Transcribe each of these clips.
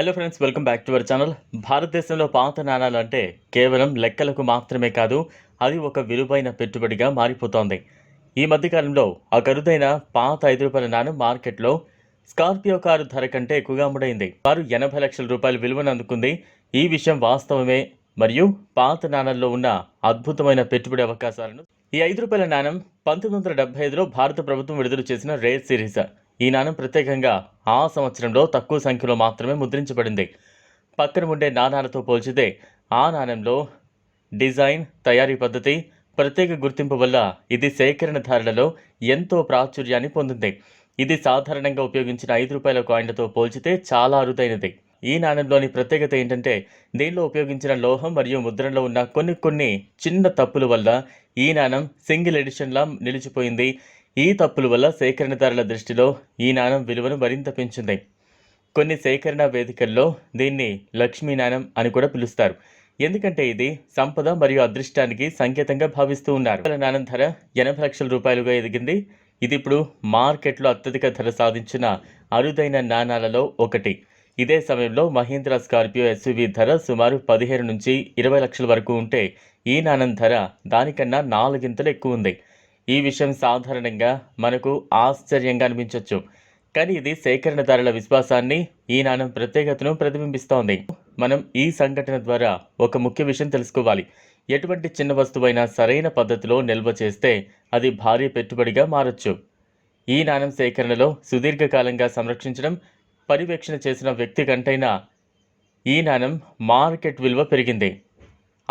Hello friends welcome back to our channel భారతదేశంలో పాత నాణాలు అంటే కేవలం లెక్కలకు మాత్రమే కాదు అది ఒక విలువైన పెట్టుబడిగా మారిపోతోంది. ఈ మధ్యకాలంలో ఆ ఖరుదైన పాత ఐదు రూపాయల నాణం మార్కెట్లో స్కార్పియో కారు ధర కంటే ఎక్కువగా అమ్ముడైంది కారు ఎనభై లక్షల రూపాయల విలువను అందుకుంది. ఈ విషయం వాస్తవమే మరియు పాత నాణాల్లో ఉన్న అద్భుతమైన పెట్టుబడి అవకాశాలను ఈ ఐదు రూపాయల నాణం పంతొమ్మిది వందల డెబ్బై ఐదులో భారత ప్రభుత్వం విడుదల చేసిన రేర్ సిరీస్. ఈ నాణం ప్రత్యేకంగా ఆ సంవత్సరంలో తక్కువ సంఖ్యలో మాత్రమే ముద్రించబడింది. పక్కన ఉండే నాణాలతో పోల్చితే ఆ నాణంలో డిజైన్ తయారీ పద్ధతి ప్రత్యేక గుర్తింపు వల్ల ఇది సేకరణదారులలో ఎంతో ప్రాచుర్యాన్ని పొందింది. ఇది సాధారణంగా ఉపయోగించిన ఐదు రూపాయల కాయిన్లతో పోల్చితే చాలా అరుదైనది. ఈ నాణంలోని ప్రత్యేకత ఏంటంటే దీనిలో ఉపయోగించిన లోహం మరియు ముద్రణలో ఉన్న కొన్ని కొన్ని చిన్న తప్పుల వల్ల ఈ నాణం సింగిల్ ఎడిషన్లా నిలిచిపోయింది. ఈ తప్పుల వల్ల సేకరణదారుల దృష్టిలో ఈ నాణం విలువను మరింత పెంచింది. కొన్ని సేకరణ వేదికల్లో దీన్ని లక్ష్మీ నాణం అని కూడా పిలుస్తారు. ఎందుకంటే ఇది సంపద మరియు అదృష్టానికి సంకేతంగా భావిస్తూ ఉన్నారు. నాణం ధర ఎనభై లక్షల రూపాయలుగా ఎదిగింది. ఇది ఇప్పుడు మార్కెట్లో అత్యధిక ధర సాధించిన అరుదైన నాణాలలో ఒకటి. ఇదే సమయంలో మహీంద్రా స్కార్పియో ఎస్యూవీ ధర సుమారు పదిహేను నుంచి ఇరవై లక్షల వరకు ఉంటే ఈ నాణం ధర దానికన్నా నాలుగింతలు ఎక్కువ ఉంది. ఈ విషయం సాధారణంగా మనకు ఆశ్చర్యంగా అనిపించవచ్చు కానీ ఇది సేకరణదారుల విశ్వాసాన్ని ఈ నాణం ప్రత్యేకతను ప్రతిబింబిస్తోంది. మనం ఈ సంఘటన ద్వారా ఒక ముఖ్య విషయం తెలుసుకోవాలి. ఎటువంటి చిన్న వస్తువైనా సరైన పద్ధతిలో నిల్వ చేస్తే అది భారీ పెట్టుబడిగా మారచ్చు. ఈ నాణం సేకరణలో సుదీర్ఘకాలంగా సంరక్షించడం పర్యవేక్షణ చేసిన వ్యక్తి కంటైనా ఈ నాణం మార్కెట్ విలువ పెరిగింది.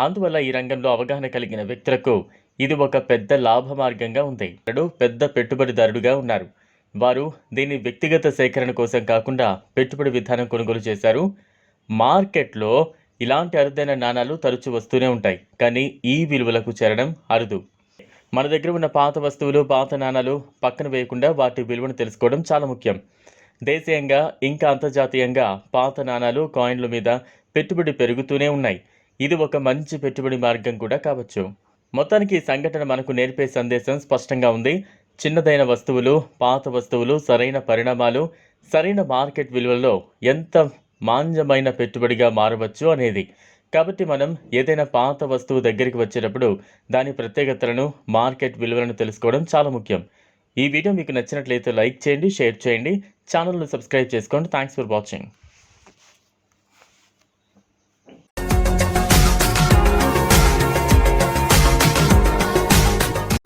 అందువల్ల ఈ రంగంలో అవగాహన కలిగిన వ్యక్తులకు ఇది ఒక పెద్ద లాభ మార్గంగా ఉంది. అతడు పెద్ద పెట్టుబడిదారుడుగా ఉన్నారు. వారు దీన్ని వ్యక్తిగత సేకరణ కోసం కాకుండా పెట్టుబడి విధానం కొనుగోలు చేశారు. మార్కెట్లో ఇలాంటి అరుదైన నాణాలు తరచూ వస్తూనే ఉంటాయి. కానీ ఈ విలువలకు చేరడం అరుదు. మన దగ్గర ఉన్న పాత వస్తువులు పాత నాణాలు పక్కన వేయకుండా వాటి విలువను తెలుసుకోవడం చాలా ముఖ్యం. దేశీయంగా ఇంకా అంతర్జాతీయంగా పాత నాణాలు కాయిన్ల మీద పెట్టుబడి పెరుగుతూనే ఉన్నాయి. ఇది ఒక మంచి పెట్టుబడి మార్గం కూడా కావచ్చు. మొత్తానికి ఈ సంఘటన మనకు నేర్పే సందేశం స్పష్టంగా ఉంది. చిన్నదైన వస్తువులు పాత వస్తువులు సరైన పరిణామాలు సరైన మార్కెట్ విలువల్లో ఎంత మాంజమైన పెట్టుబడిగా మారవచ్చు అనేది. కాబట్టి మనం ఏదైనా పాత వస్తువు దగ్గరికి వచ్చేటప్పుడు దాని ప్రత్యేకతలను మార్కెట్ విలువలను తెలుసుకోవడం చాలా ముఖ్యం. ఈ వీడియో మీకు నచ్చినట్లయితే లైక్ చేయండి షేర్ చేయండి. ఛానల్ను సబ్స్క్రైబ్ చేసుకోండి. Thanks for watching.